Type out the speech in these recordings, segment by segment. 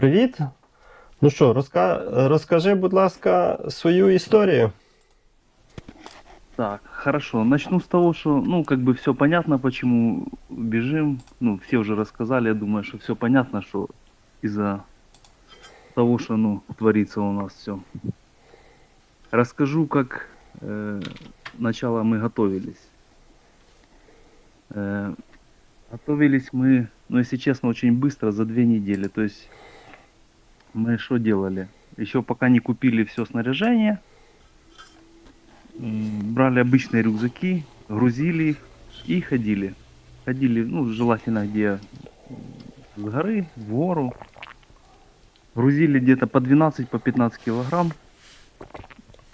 Привіт. Ну що, розка... розкажи, будь ласка, свою історію. Так, хорошо. Начну с того, что, ну, как бы все понятно, почему бежим. Ну, все уже рассказали, я думаю, что все понятно, что из-за того, что, ну, творится у нас все. Расскажу, как э, начало мы готовились. Э, готовились мы, ну, если честно, очень быстро, за две недели. То есть мы что делали? Еще пока не купили все снаряжение, брали обычные рюкзаки, грузили их и ходили. Ходили, ну, желательно где с горы, в гору. Грузили где-то по 12, по 15 килограмм.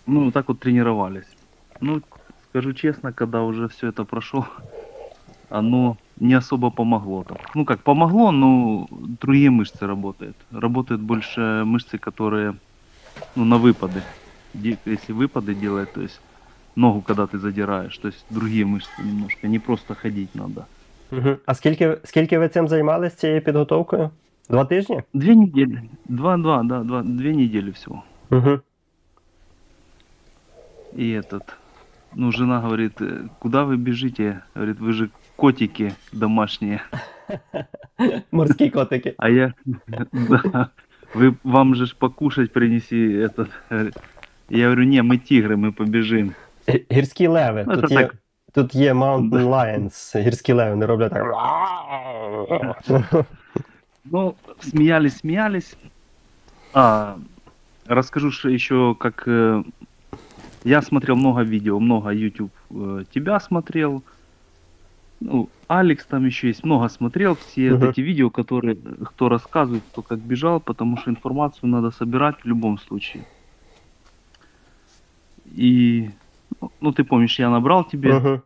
Ну, вот так вот тренировались. Ну, скажу честно, когда уже все это прошло, оно не особо помогло. Так. Ну, как помогло, но другие мышцы работают. Работают больше мышцы, которые, ну, на выпады. Де- Если выпады делать, то есть ногу, когда ты задираешь, то есть другие мышцы немножко, не просто ходить надо. Угу. А скільки, скільки ви цим займалися цією підготовкою? Два тижні? Две недели, два-два, да, два, две недели всего. Угу. И этот, ну, жена говорит, «Э, куда вы бежите? Говорит, вы же котики домашние. Морські котики. А я, да, вы, вам же ж покушать принеси этот. Говорит, Я говорю, не, мы тигры, мы побежим. Г- Гірські леви. Ну, Тут це є, так. тут є Mountain Lions. Гірські леви, вони роблять так. Ну, смеялись, смеялись. А, расскажу что еще, как э, я смотрел много видео, много YouTube э, тебя смотрел. Ну, Алекс там еще есть, много смотрел все Мгм. эти видео, которые кто рассказывает, кто как бежал, потому что информацию надо собирать в любом случае. И, ну, ну, ты помнишь, я набрал тебе, Мгм.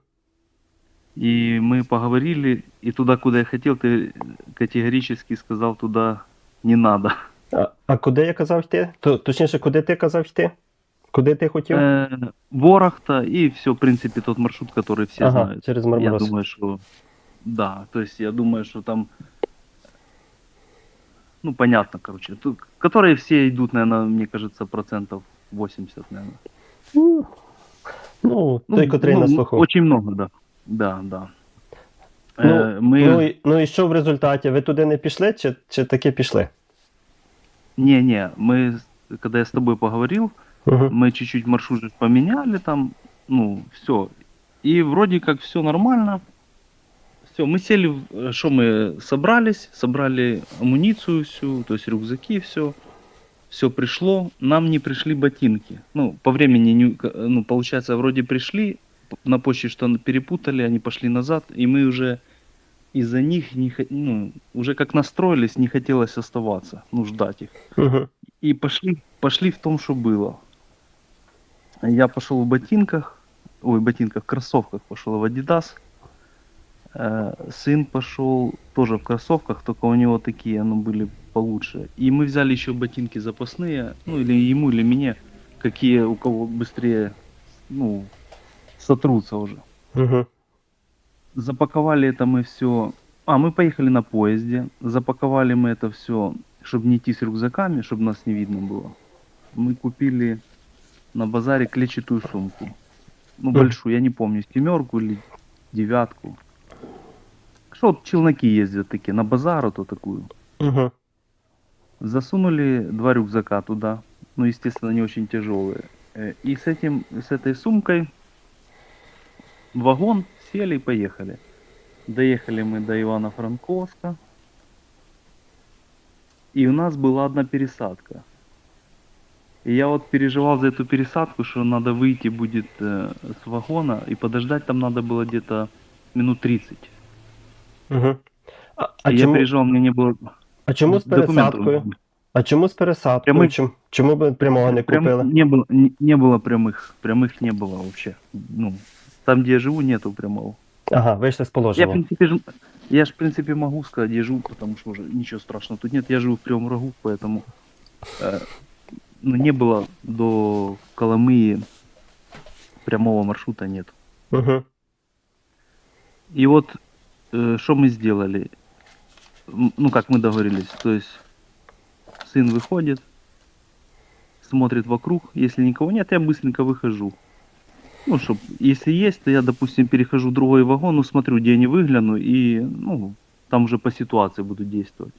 и мы поговорили, и туда, куда я хотел, ты категорически сказал, туда не надо. А, а куди я казав йти? То, точніше, куди ти казав йти? Куди ти хотів? Э, Ворохта и все, в принципе, тот маршрут, который все ага, знают. через Я Мармарос. думаю, что да, то есть я думаю, что там, ну, понятно, короче, тут, которые все идут, наверное, мне кажется, процентов 80, наверное. Ну, Ну, той, котрий на слуху. Очень много, да. Да, да. Ну, Э, мы... Ну, і, ну і що в результаті? Ви туди не пішли, чи, чи таки пішли? Не-не, мы, с- когда я с тобой поговорил, Угу. мы чуть-чуть маршрут поменяли там, ну, все. И вроде как все нормально. Все, мы сели, в- что мы собрались, собрали амуницию всю, то есть рюкзаки, все. Все пришло, нам не пришли ботинки. Ну, по времени, не, к- ну, получается, вроде пришли, на почте что перепутали, они пошли назад, и мы уже из-за них, не, ну, уже как настроились, не хотелось оставаться, ну, ждать их. Угу. И пошли, пошли в том, что было. Я пошел в ботинках, ой, ботинках, кроссовках пошел в Adidas. Э, Сын пошел тоже в кроссовках, только у него такие, ну, были получше. И мы взяли еще ботинки запасные, ну, или ему, или мне, какие у кого быстрее, ну, сотрутся уже. Угу. Запаковали это мы все. А, мы поехали на поезде. Запаковали мы это все, чтобы не идти с рюкзаками, чтобы нас не видно было. Мы купили на базаре клетчатую сумку. Ну, Мгм. большую, я не помню, семерку или девятку. Что вот челноки ездят такие, на базар вот такую. Угу. Засунули два рюкзака туда. Ну, естественно, они очень тяжелые. Э, И с этим, с этой сумкой в вагон сели и поехали. Доехали мы до Ивано-Франковска. И у нас была одна пересадка. И я вот переживал за эту пересадку, что надо выйти будет э, с вагона, и подождать там надо было где-то минут 30. Угу. А, а, и я чому, переживал, мне не было а чому з документов. пересадкою? А чому з пересадкою? Прямий- Чому, чому ви прямого не Прям купили? не было, не, не было прямых, прямых не было вообще. Ну, там, где я живу, нету прямого. Ага, вийшли з Я, в положення. принципе, ж- я ж, в принципе, могу сказать, где живу, потому что уже ничего страшного тут нет. Я живу в Кривом Рогу, поэтому э, ну, не было до Коломыи прямого маршрута нет. Угу. И вот э, что мы сделали? Ну, как мы договорились, то есть сын выходит, смотрит вокруг. Если никого нет, я быстренько выхожу. Ну, чтоб, если есть, то я, допустим, перехожу в другой вагон, ну, смотрю, где они выгляну, и, ну, там уже по ситуации буду действовать.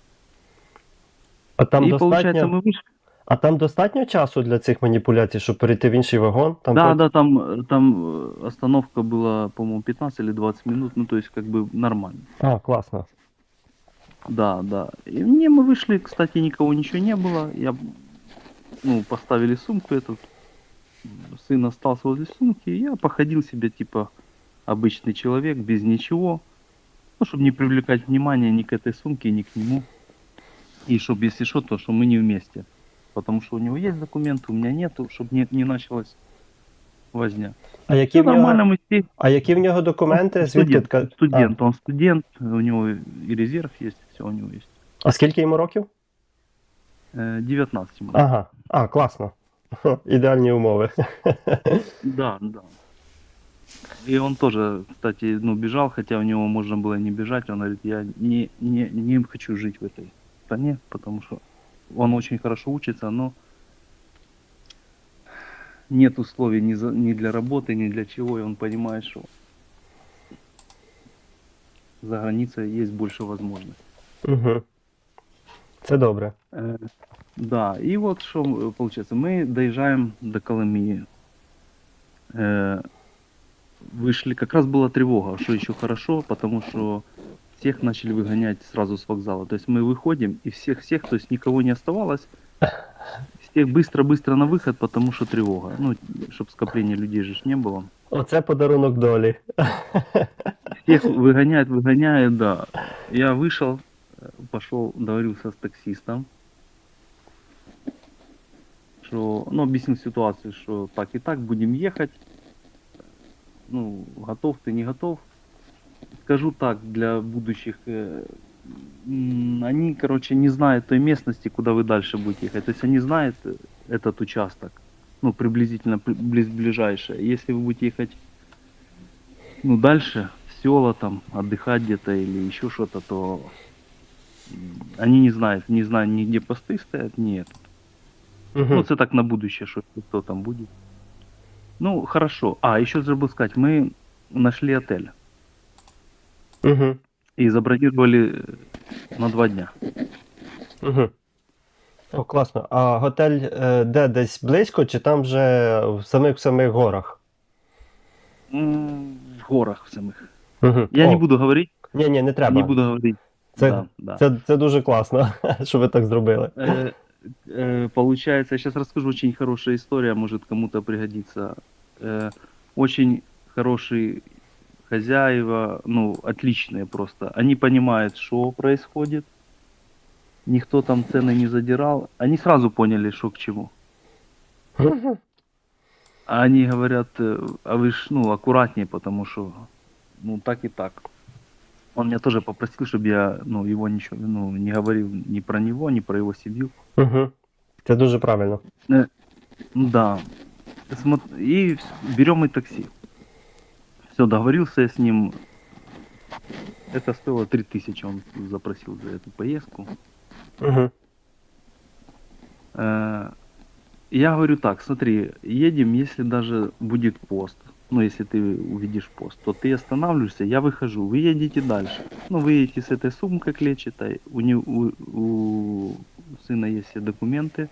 А там и, достатньо. получается, мы вышли. А там достатньо часу для цих маніпуляцій, щоб перейти в інший вагон? Там да, пот- да, там, э, там э, остановка была, по-моему, 15 или 20 минут, ну, то есть, как бы, нормально. А, класно. Да, да. И мне мы вышли, кстати, никого ничего не было. Я, ну, поставили сумку этот. Сын остался возле сумки. и Я походил себе, типа, обычный человек, без ничего. Ну, чтобы не привлекать внимание ни к этой сумке, ни к нему. И чтобы, если что, то, что мы не вместе. Потому что у него есть документы, у меня нету, чтобы не, не началась возня. А які, Все в нього, нормально, мы все. а які в нього документи? Звідки Студент, така- студент, он студент, у него и резерв есть, все у него есть. А, а скільки йому років? Э, 19 ему. Ага. А, класно. Хо, Ідеальні умови. Да, да. И он тоже, кстати, ну, бежал, хотя у него можно было не бежать. Он говорит, я не, не, не хочу жить в этой стране, потому что он очень хорошо учится, но нет условий ни, за, ни для работы, ни для чего, и он понимает, что за границей есть больше возможностей. Угу. Це добре. Э, Да, и вот что э, получается, мы доезжаем до Коломии. Э, Вышли, как раз была тревога, что еще хорошо, потому что всех начали выгонять сразу с вокзала. То есть мы выходим, и всех-всех, то есть никого не оставалось. Всех быстро-быстро на выход, потому что тревога. Ну, чтобы скопления людей же ж не было. Оце подарунок долі. Всех выгоняют, выгоняют, да. Я вышел, пошел, договорился с таксистом, что, ну, объяснил ситуацию, что так и так будем ехать. Ну, готов ты, не готов. Скажу так, для будущих, э, они, короче, не знают той местности, куда вы дальше будете ехать. То есть они знают э, этот участок, ну, приблизительно при- близ, ближайшее. Если вы будете ехать ну, дальше, в села там, отдыхать где-то или еще что-то, то они не знают, не знают ни где посты стоят, нет. Ну, Угу. это так на будущее, что кто там будет. Ну, хорошо. А, еще забыл сказать, мы нашли отель Угу. и забронировали э, на два дня. Угу. О, класно. А готель е, де десь близько, чи там вже в самих самих горах? М, В горах самих. Угу. Я не буду говорить, Ні, ні, не треба. не буду говорить. Це, Да, да. це, це дуже класно, що ви так зробили. Э, э, Получается, я сейчас расскажу очень хорошая история, может кому-то пригодится. Э, Очень хорошие хозяева, ну, отличные просто. Они понимают, что происходит. Никто там цены не задирал. Они сразу поняли, что к чему. А они говорят, э, а вы ж, ну, аккуратнее, потому что, ну, так и так. Он меня тоже попросил, чтобы я, ну, его ничего, ну, не говорил ни про него, ни про его семью. Угу. Це дуже правильно. Ну Да. Смо- И берем и такси. Все, договорился я с ним. Это стоило 3000, он запросил за эту поездку. Угу. Э, Я говорю так, смотри, едем, если даже будет пост, ну, если ты увидишь пост, то ты останавливаешься, я выхожу, вы едете дальше. Ну, вы едете с этой сумкой клетчатой, у, не, у, у сына есть все документы,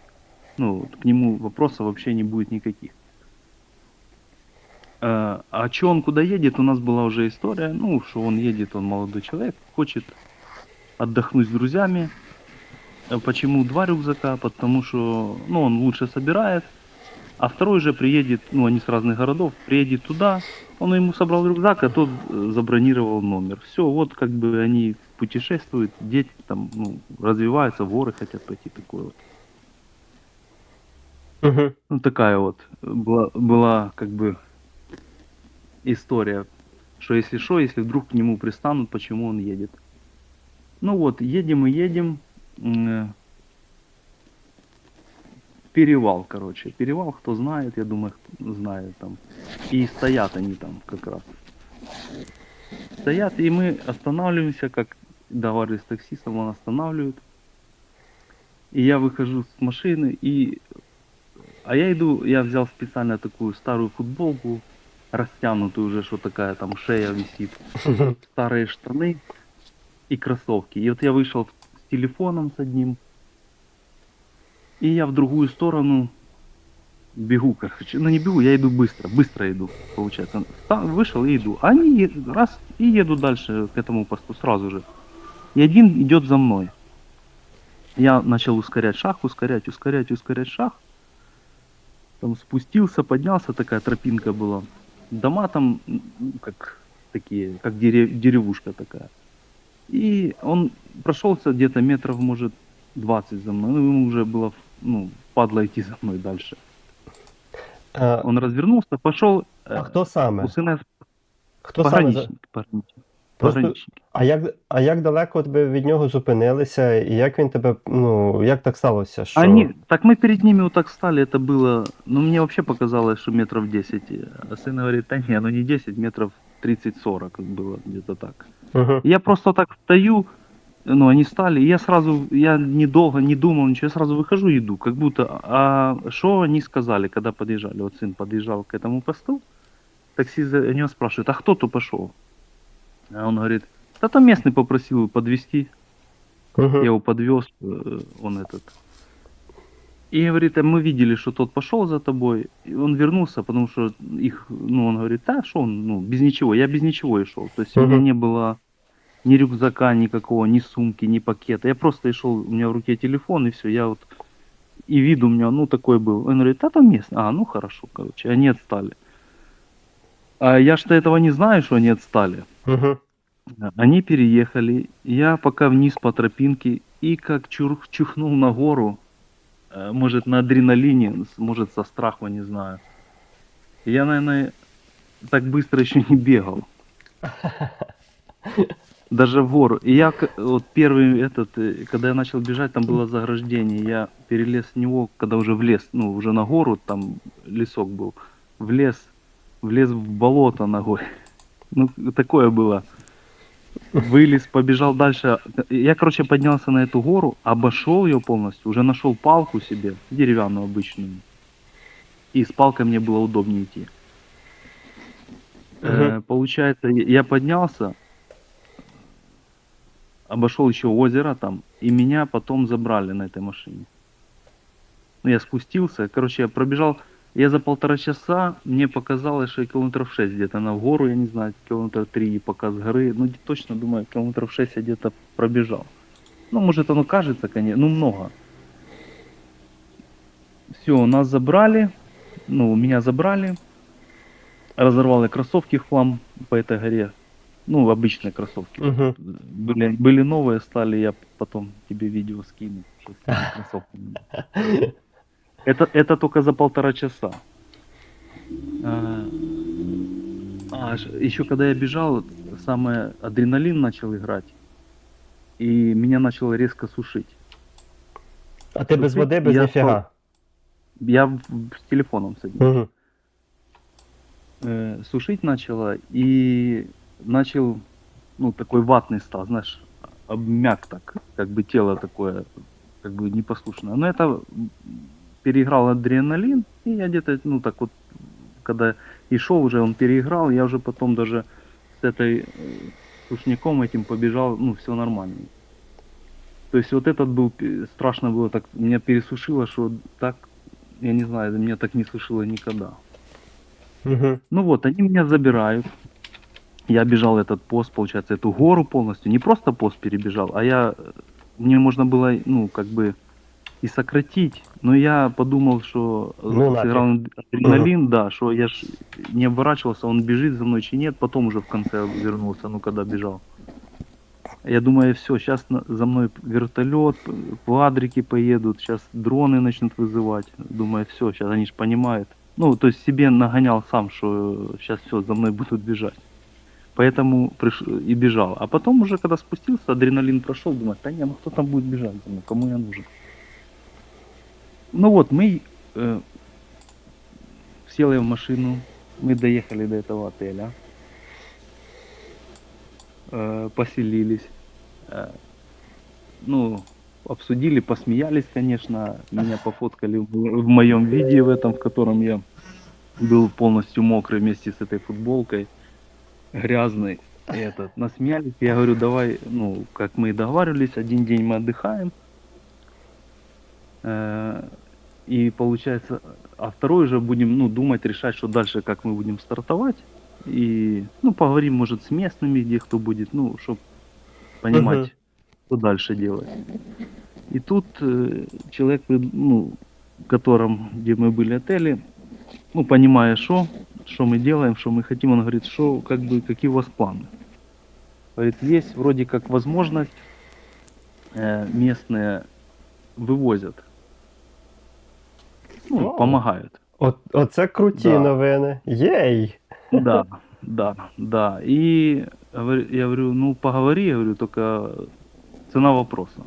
ну, к нему вопросов вообще не будет никаких. Э, А что он куда едет, у нас была уже история, ну, что он едет, он молодой человек, хочет отдохнуть с друзьями, Э, Почему два рюкзака? Потому что ну, он лучше собирает, а второй же приедет, ну они с разных городов, приедет туда, он ему собрал рюкзак, а тот э, забронировал номер. Все, вот как бы они путешествуют, дети там ну, развиваются, воры хотят пойти такое вот. Угу. Ну такая вот была, была как бы история, что если что, если вдруг к нему пристанут, почему он едет. Ну вот, едем и едем. э, Перевал, короче. Перевал, кто знает, я думаю, знает там. И стоят они там как раз. Стоят, и мы останавливаемся, как договорились с таксистом, он останавливает. И я выхожу с машины, и... А я иду, я взял специально такую старую футболку, растянутую уже, что такая там шея висит, старые штаны и кроссовки. И вот я вышел с телефоном с одним, и я в другую сторону бегу, короче. Ну не бегу, я иду быстро, быстро иду, получается. Ста- Вышел и иду. А Они раз и еду дальше к этому посту сразу же. И один идет за мной. Я начал ускорять шаг, ускорять, ускорять, ускорять шаг. Там спустился, поднялся, такая тропинка была. Дома там, как такие, как дере- деревушка такая. И он прошелся где-то метров, может, 20 за мной. Ну, ему уже было, ну, падло идти за мной дальше. Е, Он развернулся, пошел. А хто саме? У сына Хто саме? за- пограничник. пограничник. Просто- Пограничник. А як, а як далеко тебе від нього зупинилися, і як він тебе, ну, як так сталося, що... Они, так мы перед ними вот так стали, это было, ну мне вообще показалось, что метров 10. А сын говорит, да не, ну не 10, метров 30-40 было где-то так. Угу. Я просто так стою, ну они стали, и я сразу, я недолго не думал ничего, я сразу выхожу и иду, как будто, а что они сказали, когда подъезжали, вот сын подъезжал к этому посту, таксист за него спрашивает, а кто то пошел? А он говорит, да там местный попросил подвести, Угу. я его подвез, э, он этот. И говорит, а мы видели, что тот пошел за тобой, и он вернулся, потому что их, ну, он говорит, да, что он, ну, без ничего, я без ничего и шел. То есть у меня не было ни рюкзака никакого, ни сумки, ни пакета. Я просто и шел, у меня в руке телефон, и все, я вот, и вид у меня, ну, такой был. Он говорит, да, там местный. А, ну, хорошо, короче, они отстали. А я что этого не знаю, что они отстали. Угу. Они переехали, я пока вниз по тропинке и как чур- чухнул на гору, э, может на адреналине, может со страха, не знаю. Я, наверное, так быстро еще не бегал. Даже в гору. И я вот первый этот, э, когда я начал бежать, там было заграждение. Я перелез с него, когда уже влез, ну, уже на гору, там лесок был. Влез, влез в болото ногой. Ну, такое было вылез, побежал дальше. Я, короче, поднялся на эту гору, обошел ее полностью, уже нашел палку себе, деревянную обычную. И с палкой мне было удобнее идти. Э, Мгм. получается, я поднялся, обошел еще озеро там, и меня потом забрали на этой машине. Ну, я спустился, короче, я пробежал, я за полтора часа, мне показалось, что я километров 6 где-то на гору, я не знаю, километра 3 пока с горы, ну, точно думаю, километров 6 я где-то пробежал. Ну, может, оно кажется, конечно, ну, много. Все, нас забрали, ну, меня забрали, разорвал я кроссовки в хлам по этой горе, ну, обычные кроссовки. Угу. Были, были новые, стали, я потом тебе видео скину. что с кроссовками. Это, это только за полтора часа. А, а, еще когда я бежал, самое адреналин начал играть. И меня начало резко сушить. А ти без води, без я ніфіга. Я с телефоном с одним. Угу. э, сушить начало и начал, ну, такой ватный стал, знаешь, обмяк так, как бы тело такое, как бы непослушное. Но это переиграл адреналин, и я где-то, ну, так вот, когда и шел уже, он переиграл, я уже потом даже с этой э, сушняком этим побежал, ну, все нормально. То есть вот этот был, страшно было так, меня пересушило, что так, я не знаю, меня так не сушило никогда. Угу. Ну вот, они меня забирают. Я бежал этот пост, получается, эту гору полностью. Не просто пост перебежал, а я... Мне можно было, ну, как бы и сократить. Но я подумал, что Ну, сыграл адреналин, да, что я ж не оборачивался, он бежит за мной, чи нет. Потом уже в конце вернулся, ну, когда бежал. Я думаю, все, сейчас за мной вертолет, квадрики поедут, сейчас дроны начнут вызывать. Думаю, все, сейчас они же понимают. Ну, то есть себе нагонял сам, что сейчас все, за мной будут бежать. Поэтому приш... и бежал. А потом уже, когда спустился, адреналин прошел, думаю, да не, ну кто там будет бежать за мной, кому я нужен. Ну вот, мы э, сел я в машину, мы доехали до этого отеля, э, поселились. Э, ну, обсудили, посмеялись, конечно. Меня пофоткали в, в моем виде в этом, в котором я был полностью мокрый вместе с этой футболкой, грязный. Этот, насмеялись. Я говорю, давай, ну, как мы и договаривались, один день мы отдыхаем. Э, И получается, а второй уже будем, ну, думать, решать, что дальше, как мы будем стартовать. И, ну, поговорим, может, с местными, где кто будет, ну, чтобы понимать, Мгм. что дальше делать. И тут э, человек, ну, в котором, где мы были отели, ну, понимая, что, что мы делаем, что мы хотим, он говорит, что, как бы, какие у вас планы. Говорит, есть вроде как возможность, э, местные вывозят, ну, О. помогают. От, оце круті Да. новини. Єй! Да, да, да. И я говорю, ну поговори, я говорю, только цена вопроса.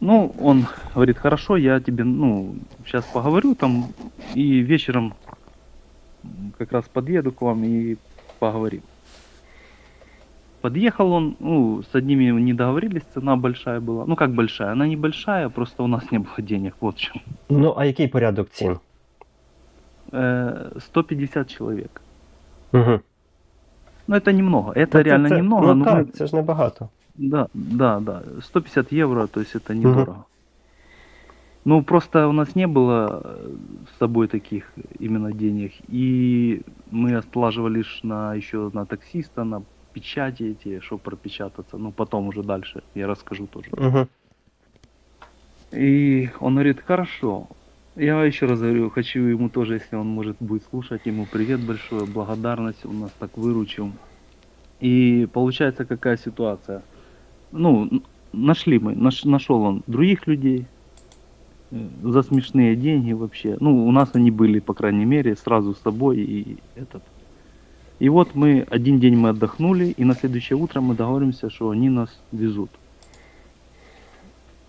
Ну, он говорит, хорошо, я тебе, ну, сейчас поговорю там, и вечером как раз подъеду к вам и поговорим. Подъехал он, ну, с одними не договорились, цена большая была. Ну, как большая? Она небольшая, просто у нас не было денег, вот в чем. Ну, а який порядок цін? Э, 150 человек. Угу. Ну, это немного. Это реально немного, Ну но так, мы- це ж небагато. Да, да, да. 150 евро, то есть это недорого. Ну, просто у нас не было э, с собой таких именно денег. И мы отлаживали лишь на еще на таксиста, на печати эти, чтобы пропечататься. Ну, потом уже дальше я расскажу тоже. Угу. И он говорит, хорошо. Я еще раз говорю, хочу ему тоже, если он может будет слушать, ему привет большой, благодарность, он нас так выручил. И получается какая ситуация? Ну, нашли мы, наш, нашел он других людей э, за смешные деньги вообще. Ну, у нас они были, по крайней мере, сразу с собой и этот. И вот мы, один день мы отдохнули, и на следующее утро мы договоримся, что они нас везут.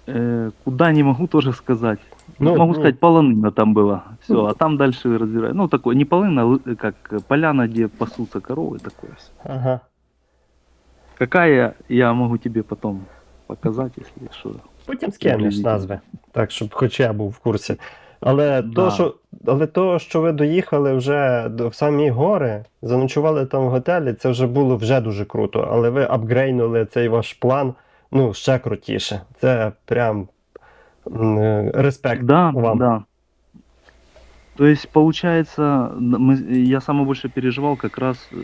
Э, куда не могу тоже сказать. Ну, могу ну. сказать, полонина там была. Все, а там дальше разбираю. Ну, такое, не полынина, а лы- как э, поляна, где пасутся коровы, такое всё. Ага. Какая, я могу тебе потом показать, если что. Потім скинеш назви, так, щоб хоч я був в курсі. Але Да. то, що, але то, що ви доїхали вже до, в самі гори, заночували там в готелі, це вже було вже дуже круто. Але ви апгрейнули цей ваш план, ну, ще крутіше. Це прям м, е, респект Да, вам. да. То есть, получается, н- мы, я самое больше переживал как раз э,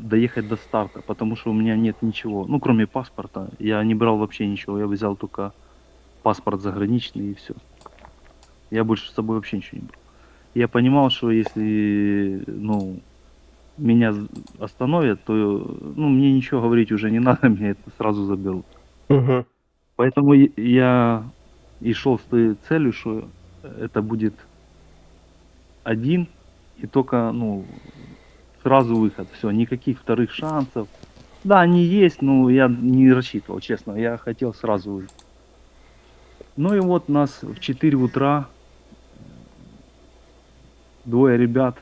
доехать до старта, потому что у меня нет ничего, ну, кроме паспорта. Я не брал вообще ничего, я взял только паспорт заграничный и все. Я больше с собой вообще ничего не брал. Я понимал, что если, ну, меня остановят, то, ну, мне ничего говорить уже не надо, меня это сразу заберут. Угу. Поэтому я и шел с той целью, что это будет один и только, ну, сразу выход. Все, никаких вторых шансов. Да, они есть, но я не рассчитывал, честно. Я хотел сразу выйти. Ну и вот нас в 4 утра двое ребят,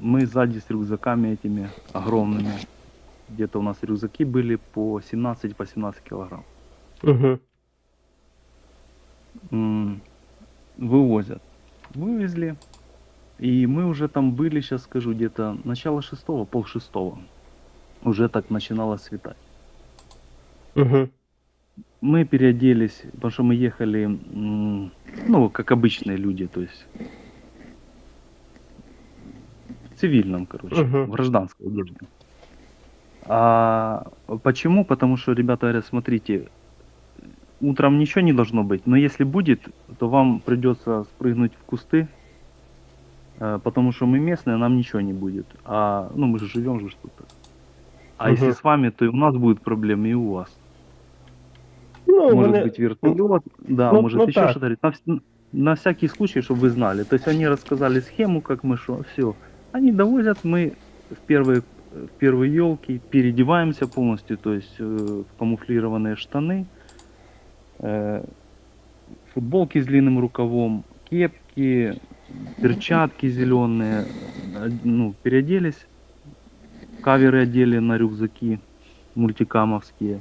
мы сзади с рюкзаками этими огромными. Где-то у нас рюкзаки были по 17-18 по 17 килограмм. Угу. м, вывозят. Вывезли. И мы уже там были, сейчас скажу, где-то начало шестого, пол шестого. Уже так начинало светать. Угу. Мы переоделись, потому что мы ехали, ну, как обычные люди, то есть цивильном, короче, Мгм. в гражданской одежде. А почему? Потому что ребята говорят, смотрите, утром ничего не должно быть, но если будет, то вам придется спрыгнуть в кусты, э, потому что мы местные, нам ничего не будет. А, ну, мы же живем же что-то. А если Мгм. с вами, то и у нас будут проблемы, и у вас. Ну, Может вони... быть вертолет, да, ну, может ну еще что-то. На, на всякий случай, чтобы вы знали. То есть они рассказали схему, как мы что, все. Они довозят, мы в первые, в первые елки переодеваемся полностью, то есть э, в камуфлированные штаны, э, футболки с длинным рукавом, кепки, перчатки зеленые, э, ну, переоделись, каверы одели на рюкзаки мультикамовские.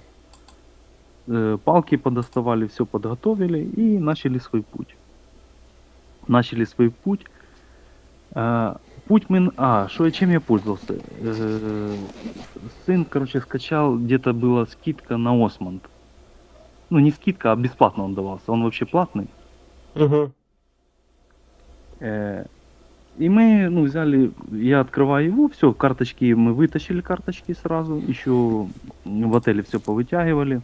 э, палки подоставали, все подготовили и начали свой путь. Начали свой путь. А, путь мы... н- А, что, чем я пользовался? Э, сын, короче, скачал, где-то была скидка на Осмонд. Ну, не скидка, а бесплатно он давался. Он вообще платный. Угу. Э, И мы, ну, взяли, я открываю его, все, карточки, мы вытащили карточки сразу, еще в отеле все повытягивали.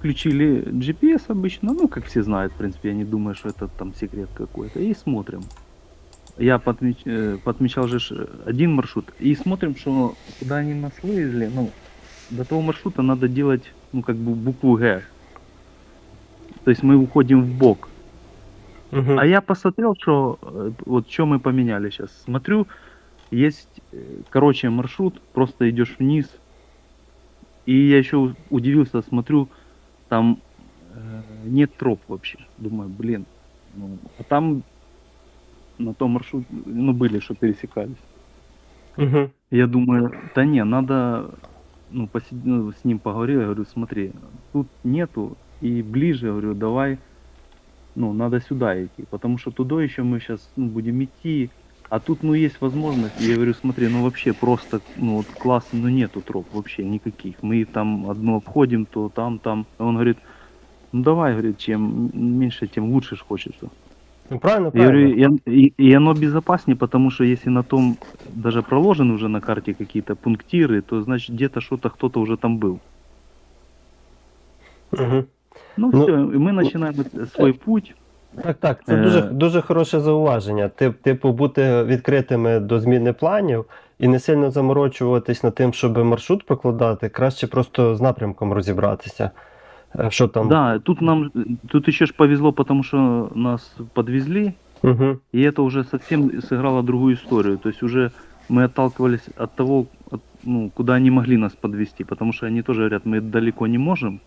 Включили GPS обычно, ну, как все знают, в принципе, я не думаю, что это там секрет какой-то, и смотрим. Я подмеч- э, подмечал же один маршрут, и смотрим, что куда они нас вывезли, ну, до того маршрута надо делать, ну, как бы букву Г. То есть мы уходим в бок. Угу. А я посмотрел, что э, вот что мы поменяли сейчас. Смотрю, есть, э, короче, маршрут, просто идешь вниз. И я еще удивился, смотрю, там э, нет троп вообще. Думаю, блин. Ну, а там на том маршруте, ну, были, что пересекались. Угу. Я думаю, да не, надо, ну, посид- ну, с ним поговорил, я говорю, смотри, тут нету, и ближе, я говорю, давай, ну, надо сюда идти, потому что туда еще мы сейчас, ну, будем идти, а тут, ну, есть возможность, я говорю, смотри, ну, вообще просто, ну, вот классно, ну, нету троп вообще никаких, мы там одно обходим, то там, там, А он говорит, ну, давай, говорит, чем меньше, тем лучше ж хочется. Ну, правильно, Я говорю, правильно. и, и- и оно безопаснее, потому что если на том даже проложены уже на карте какие-то пунктиры, то значит где-то что-то кто-то уже там был. Угу. Ну, Ну, все, и мы начинаем свой путь. Так, так, це Е. дуже, дуже хороше зауваження. Тип, типу, бути відкритими до зміни планів і не сильно заморочуватись над тим, щоб маршрут прокладати, краще просто з напрямком розібратися. Е, Що там? Да, тут нам тут еще ж повезло, потому что нас подвезли, Угу. и это уже совсем сыграло другую историю. То есть уже мы отталкивались от того, от- ну, куда они могли нас подвести, потому что они тоже говорят, мы далеко не можем.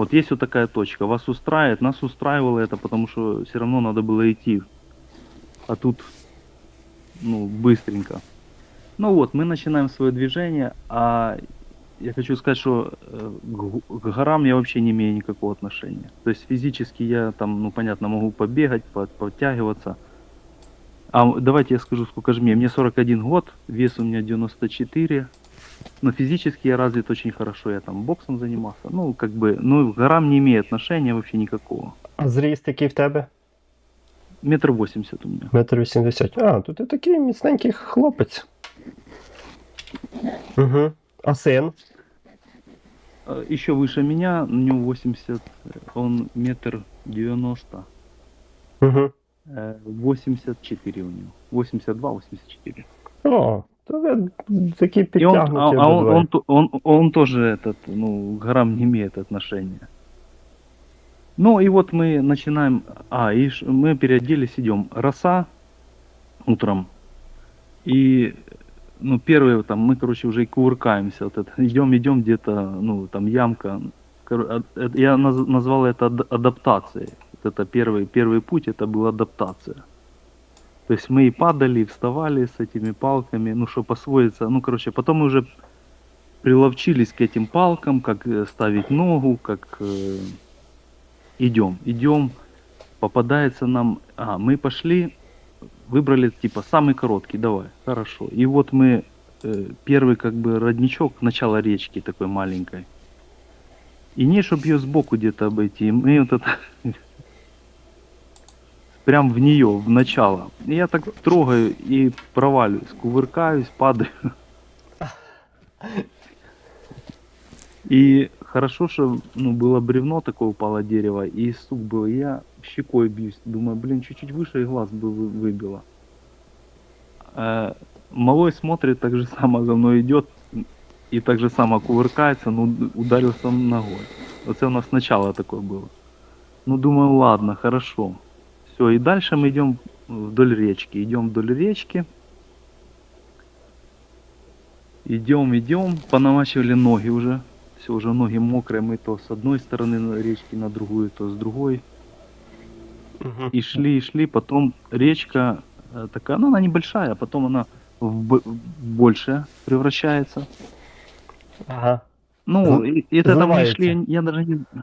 Вот есть вот такая точка, вас устраивает, нас устраивало это, потому что все равно надо было идти. А тут, ну, быстренько. Ну вот, мы начинаем свое движение, а я хочу сказать, что э, к горам я вообще не имею никакого отношения. То есть физически я там, ну понятно, могу побегать, по- подтягиваться. А давайте я скажу, сколько же мне. Мне 41 год, вес у меня 94 Но физически я развит очень хорошо. Я там боксом занимался. Ну, как бы, ну, к горам не имею отношения вообще никакого. А зріст який в тебе? Метр восемьдесят у меня. Метр вісімдесят. А, то ти такий міцненький хлопець. Угу. А син? Э, Еще выше меня, у него 80, э, он метр 90. Угу. Э, 84 у него. 82-84. О, то ви такі И он, а, підтягнуті а он, обидва. он, то- он, он тоже этот, ну, к горам не имеет отношения. Ну и вот мы начинаем, а, и ш- мы переоделись, идем. Роса утром. И, ну, первые там, мы, короче, уже и кувыркаемся. Вот это, идем, идем, где-то, ну, там ямка. Кор- а- э, Я наз- назвал это ад- адаптацией. Вот это первый, первый путь, это была адаптация. То есть мы и падали, и вставали с этими палками, ну, чтобы освоиться. Ну, короче, потом мы уже приловчились к этим палкам, как э, ставить ногу, как э, идем, идем, попадается нам, а, мы пошли, выбрали, типа, самый короткий, давай, хорошо. И вот мы, э, первый, как бы, родничок, начало речки такой маленькой. И не, чтобы ее сбоку где-то обойти, мы вот это прям в нее, в начало. И я так трогаю и проваливаюсь, кувыркаюсь, падаю. И хорошо, что ну, было бревно такое упало дерево, и сук был. Я щекой бьюсь, думаю, блин, чуть-чуть выше и глаз бы вы- выбило. Э, малой смотрит, так же само за мной идет, и так же само кувыркается, но уд- ударился ногой. Вот это у нас начало такое было. Ну, думаю, ладно, хорошо. Все, и дальше мы идем вдоль речки. Идем вдоль речки. Идем, идем, понамачивали ноги уже. Все, уже ноги мокрые, мы то с одной стороны речки на другую, то с другой. Угу. И шли, и шли, потом речка э, такая, ну она небольшая, а потом она в б- в большая превращается. Ага. Ну, и, и это там шли, я даже не,